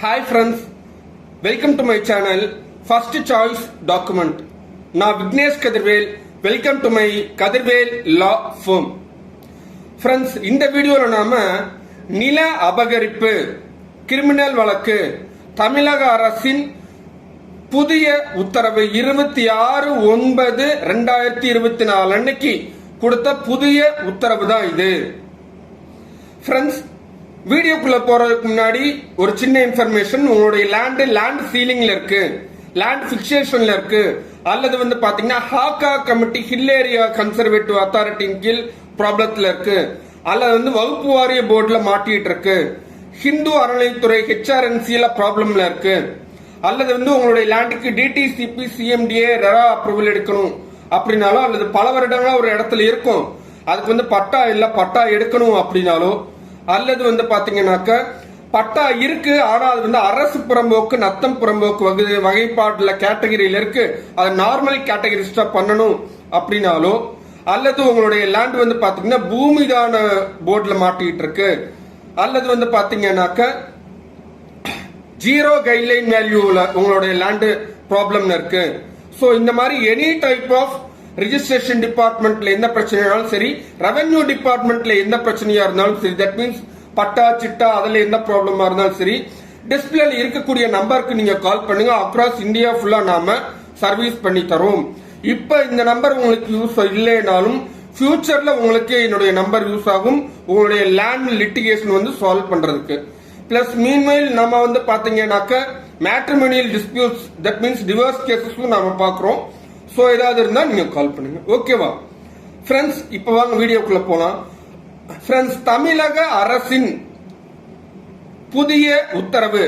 Hi friends welcome to my channel first choice document நான் Vignesh Kathirvel welcome to my Kathirvel law forum friends இந்த வீடியோவில் நாம நில அபகரிப்பு கிரிமினல் வழக்கு தமிழக அரசின் புதிய உத்தரவு இருபத்தி ஆறு ஒன்பது ரெண்டாயிரத்தி இருபத்தி நாலு அன்னைக்கு கொடுத்த புதிய உத்தரவு தான் இது. ஃப்ரெண்ட்ஸ் வீடியோக்குள்ள போறதுக்கு முன்னாடி ஒரு சின்ன இன்ஃபர்மேஷன் உங்களுடைய லேண்டு லேண்ட் சீலிங்ல இருக்கு. லேண்ட் பிக்சேஷன்ல இருக்கு. அல்லது வந்து பாத்தீங்கன்னா HACA committee hill area conservative அத்தாரிட்டியின் கீழ் ப்ராப்ளத்தில் இருக்கு. அல்லது வந்து வகுப்பு வாரிய போர்டில் மாட்டிட்டு இருக்கு. ஹிந்து அறநிலைத்துறை ஹெச்ஆர்என்சில ப்ராப்ளம்ல இருக்கு. அல்லது வந்து உங்களுடைய லேண்டுக்கு டிடிசிபி சிஎம்டிஏ ரெரா அப்ரூவல் எடுக்கணும். அப்படின்னாலோ அல்லது பல வருடங்களா ஒரு இடத்துல இருக்கும். அதுக்கு வந்து பட்டா இல்ல பட்டா எடுக்கணும் அப்படின்னாலோ அல்லது வந்து பாத்தீங்கன்னாக்க பட்டா இருக்கு ஆனா அது வந்து அரசு புறம்போக்கு நத்தம் புறம்போக்கு வகை வகைப்பாட்டுல கேட்டகரியில இருக்கு. அதை நார்மல் கேட்டகரிஸ்டா பண்ணணும் அப்படின்னாலோ அல்லது உங்களுடைய லேண்ட் வந்து பாத்தீங்கன்னா பூமிதான போர்டில் மாட்டிட்டு இருக்கு அல்லது வந்து பாத்தீங்கன்னாக்க ஜீரோ கைட்லைன் வேல்யூல உங்களுடைய லேண்டு ப்ராப்ளம் இருக்கு. ஸோ இந்த மாதிரி எனி டைப் ஆஃப் ரிஜிஸ்ட்ரேஷன் டிபார்ட்மெண்ட்ல எந்த பிரச்சனையாலும் சரி ரெவென்யூ டிபார்ட்மெண்ட்ல எந்த பிரச்சனையா இருந்தாலும் சரி தட் மீன்ஸ் பட்டா சிட்டா அதுல எந்த ப்ராப்ளமா இருந்தாலும் சரி டிஸ்பிளேல இருக்கக்கூடிய நம்பருக்கு நீங்க கால் பண்ணுங்க. அக்ராஸ் இந்தியா ஃபுல்லா நாம சர்வீஸ் பண்ணி தரோம் இப்ப இந்த நம்பர் உங்களுக்கு யூஸ் இல்லைனாலும் ஃபியூச்சர்ல உங்களுக்கு என்னுடைய நம்பர் யூஸ் ஆகும். உங்களுடைய லேண்ட் லிட்டிகேஷன் வந்து சால்வ் பண்றதுக்கு. பிளஸ் மீன்வைல் நம்ம வந்து பாத்தீங்கன்னாக்க matrimonial disputes that means divorce கேசஸும் நாம பாக்குறோம். ஸோ ஏதாவது இருந்தால் நீங்கள் கால் பண்ணுங்க. ஓகேவா ஃப்ரெண்ட்ஸ் இப்போ வாங்க வீடியோக்குள்ள போகலாம் ஃப்ரெண்ட்ஸ் தமிழக அரசின் புதிய உத்தரவு.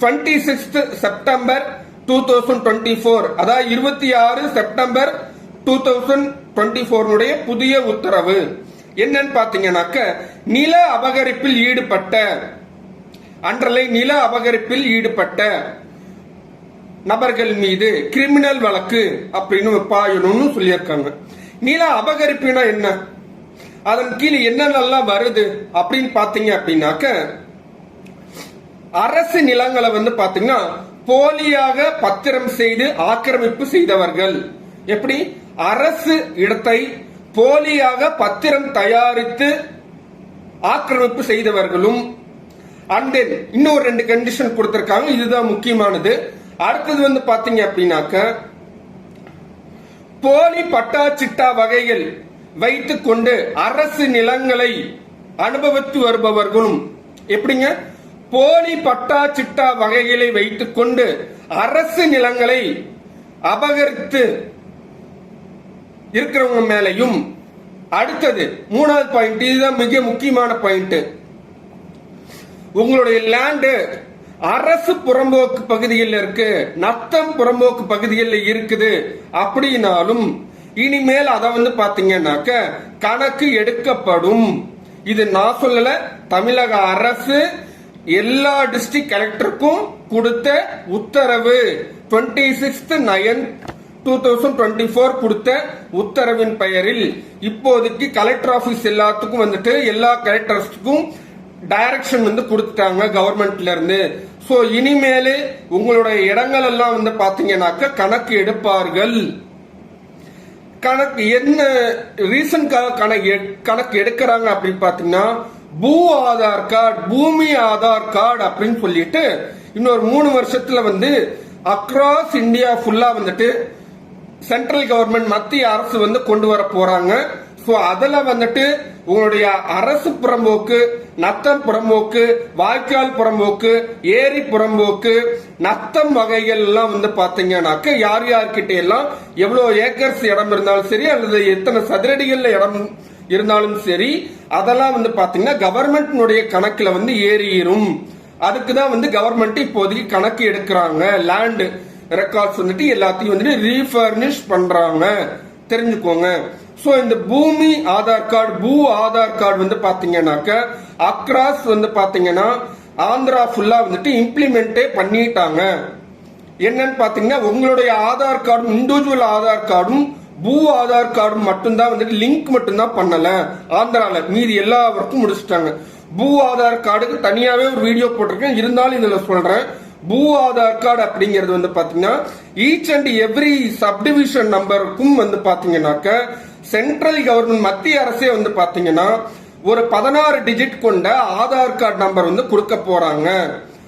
Twenty sixth September two thousand twenty four அதாவது இருபத்தி ஆறு செப்டம்பர் டூ தௌசண்ட் டுவெண்ட்டி ஃபோர்னுடைய புதிய உத்தரவு. என்னன்னு பார்த்தீங்கன்னாக்க நில அபகரிப்பில் ஈடுபட்ட அன்றலை நில அபகரிப்பில் ஈடுபட்ட நபர்கள் மீது கிரிமினல் வழக்கு அப்படின்னு பாயணும்னு சொல்லியிருக்காங்க. நில அபகரிப்புனா என்ன? அதன் கீழே என்னென்னலாம் வருது அப்படின்னு பாத்தீங்க அப்படின்னாக்க அரசு நிலங்களை வந்து பாத்தீங்கன்னா போலியாக பத்திரம் செய்து ஆக்கிரமிப்பு செய்தவர்கள். எப்படி? அரசு இடத்தை போலியாக பத்திரம் தயாரித்து ஆக்கிரமிப்பு செய்தவர்களும். அண்ட் தென் இன்னொரு ரெண்டு கண்டிஷன் கொடுத்திருக்காங்க. இதுதான் முக்கியமானது. அடுத்தது வந்து பாத்தீங்க அப்படின்னாக்க போலி பட்டா சிட்டா வகைகள் வைத்துக் கொண்டு அரசு நிலங்களை அனுபவித்து வருபவர்களும் எப்படிங்க? போலி பட்டா சிட்டா வகைகளை வைத்துக் கொண்டு அரசு நிலங்களை அபகரித்து இருக்கிறவங்க மேலையும் அடுத்தது மூணாவது பாயிண்ட் இதுதான் மிக முக்கியமான பாயிண்ட் உங்களுடைய லேண்டு அரசு புறம்போக்கு பகுதியில் இருக்கு நத்தம் புறம்போக்கு பகுதியில் இருக்குது அப்படின்னாலும் இனிமேல் அதை வந்து பாத்தீங்கன்னாக்க கணக்கு எடுக்கப்படும். இது நான் சொல்லல தமிழக அரசு எல்லா டிஸ்ட்ரிக்ட் கலெக்டருக்கும் கொடுத்த உத்தரவு. Twenty sixth nine two thousand twenty four கொடுத்த உத்தரவின் பெயரில் இப்போதைக்கு கலெக்டர் ஆபீஸ் எல்லாத்துக்கும் வந்துட்டு எல்லா கலெக்டர்ஸ்க்கும் டைரக்ஷன் வந்து கொடுத்துட்டாங்க கவர்மெண்ட்ல இருந்து. சோ இனிமேலே உங்களுடைய இடங்கள் எல்லாம் வந்து பாத்தீங்கன்னாக்க கணக்கு எடுப்பார்கள். கணக்கு என்ன ரீசன்காக கணக்கு கணக்கு எடுக்கிறாங்க அப்படின்னு பாத்தீங்கன்னா பூ ஆதார் கார்டு பூமி ஆதார் கார்டு அப்படின்னு சொல்லிட்டு இன்னொரு மூணு வருஷத்துல வந்து அக்ராஸ் இந்தியா ஃபுல்லா வந்துட்டு சென்ட்ரல் கவர்மெண்ட் மத்திய அரசு வந்து கொண்டு வர போறாங்க. ஸோ அதில் வந்துட்டு உங்களுடைய அரசு புறம்போக்கு நத்தம் புறம்போக்கு வாய்க்கால் புறம்போக்கு ஏரி புறம்போக்கு நத்தம் வகைகள் எல்லாம் வந்து பாத்தீங்கன்னாக்க யார் யார்கிட்ட எல்லாம் எவ்வளவு ஏக்கர்ஸ் இடம் இருந்தாலும் சரி அல்லது எத்தனை சதுரடிகள்ல இடம் இருந்தாலும் சரி அதெல்லாம் வந்து பாத்தீங்கன்னா கவர்மெண்ட்னுடைய கணக்குல வந்து ஏறிடும் அதுக்கு தான் வந்து கவர்மெண்ட் இப்போதைக்கு கணக்கு எடுக்கிறாங்க. லேண்ட் ரெக்கார்ட்ஸ் வந்துட்டு எல்லாத்தையும் வந்துட்டு ரீஃபர்னிஷ் பண்றாங்க. தெரிஞ்சுக்கோங்க. ஸோ இந்த பூமி ஆதார் கார்டு பூ ஆதார் கார்டு வந்து பாத்தீங்கன்னாக்க அக்ராஸ் வந்து பாத்தீங்கன்னா ஆந்திரா ஃபுல்லா வந்துட்டு இம்ப்ளிமெண்டே பண்ணிட்டாங்க. என்னன்னு பாத்தீங்கன்னா உங்களுடைய ஆதார் கார்டும் இண்டிவிஜுவல் ஆதார் கார்டும் பூ ஆதார் கார்டும் மட்டும்தான் வந்துட்டு லிங்க் மட்டும்தான் பண்ணல. ஆந்திரால மீதி எல்லாவருக்கும் முடிச்சுட்டாங்க. பூ ஆதார் கார்டுக்கு தனியாவே ஒரு வீடியோ போட்டிருக்கேன். இருந்தாலும் இதுல சொல்றேன். பூ ஆதார் கார்டு அப்படிங்கிறது வந்து பாத்தீங்கன்னா ஈச் அண்ட் எவ்ரி சப்டிவிஷன் நம்பருக்கும் வந்து பாத்தீங்கன்னாக்க சென்ட்ரல் கவர்மெண்ட் மத்திய அரசே வந்து பாத்தீங்கன்னா ஒரு பதினாறு டிஜிட் கொண்ட ஆதார் கார்டு நம்பர் வந்து கொடுக்க போறாங்க.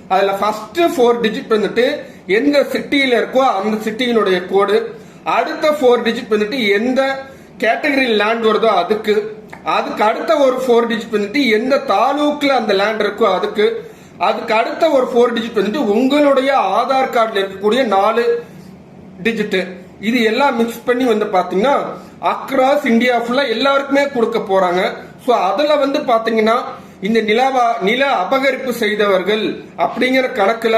அதுல ஃபர்ஸ்ட் ஃபோர் டிஜிட் வந்துட்டு எந்த சிட்டியில இருக்கோ அந்த சிட்டியினுடைய கோடு அடுத்த ஃபோர் டிஜிட் வந்துட்டு எந்த கேட்டகரி லேண்ட் வருதோ அதுக்கு. அதுக்கு அடுத்த ஒரு ஃபோர் டிஜிட் வந்துட்டு எந்த தாலூக்கில் அந்த லேண்ட் இருக்கோ அதுக்கு. அதுக்கு அடுத்த ஒரு ஃபோர் டிஜிட் வந்துட்டு உங்களுடைய ஆதார் கார்டில் இருக்கக்கூடிய நாலு டிஜிட்டு இது எல்லாம் மிக்ஸ் பண்ணி வந்து பாத்தீங்கன்னா அக்ராஸ் இந்தியா ஃபுல்லா எல்லாருக்குமே கொடுக்க போறாங்க. ஸோ அதுல வந்து பாத்தீங்கன்னா இந்த நிலவா நில அபகரிப்பு செய்தவர்கள் அப்படிங்கிற கணக்குல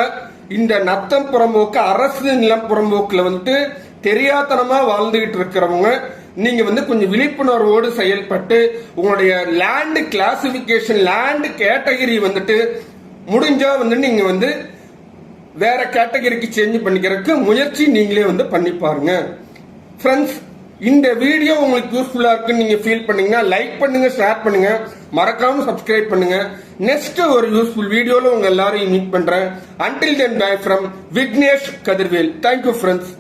இந்த நத்தம் புறம்போக்கு அரசு நிலம் புறம்போக்குல வந்துட்டு தெரியாத்தனமா வாழ்ந்துகிட்டு இருக்கிறவங்க நீங்க வந்து கொஞ்சம் விழிப்புணர்வோடு செயல்பட்டு உங்களுடைய லேண்டு கிளாசிபிகேஷன் லேண்டு கேட்டகரி வந்துட்டு முடிஞ்சா வந்து நீங்க வந்து வேற கேட்டகரிக்கு சேஞ்ச் பண்ணிக்கிறதுக்கு முயற்சி நீங்களே வந்து பண்ணி பாருங்க. ஃப்ரெண்ட்ஸ் இந்த வீடியோ உங்களுக்கு யூஸ்ஃபுல்லா இருக்குன்னு நீங்க ஃபீல் பண்ணீங்கன்னா லைக் பண்ணுங்க ஷேர் பண்ணுங்க. மறக்காம சப்ஸ்கிரைப் பண்ணுங்க. நெக்ஸ்ட் ஒரு யூஸ்ஃபுல் வீடியோல உங்க எல்லாரையும் மீட் பண்றேன். Until then bye from Vignesh Kathirvel thank you friends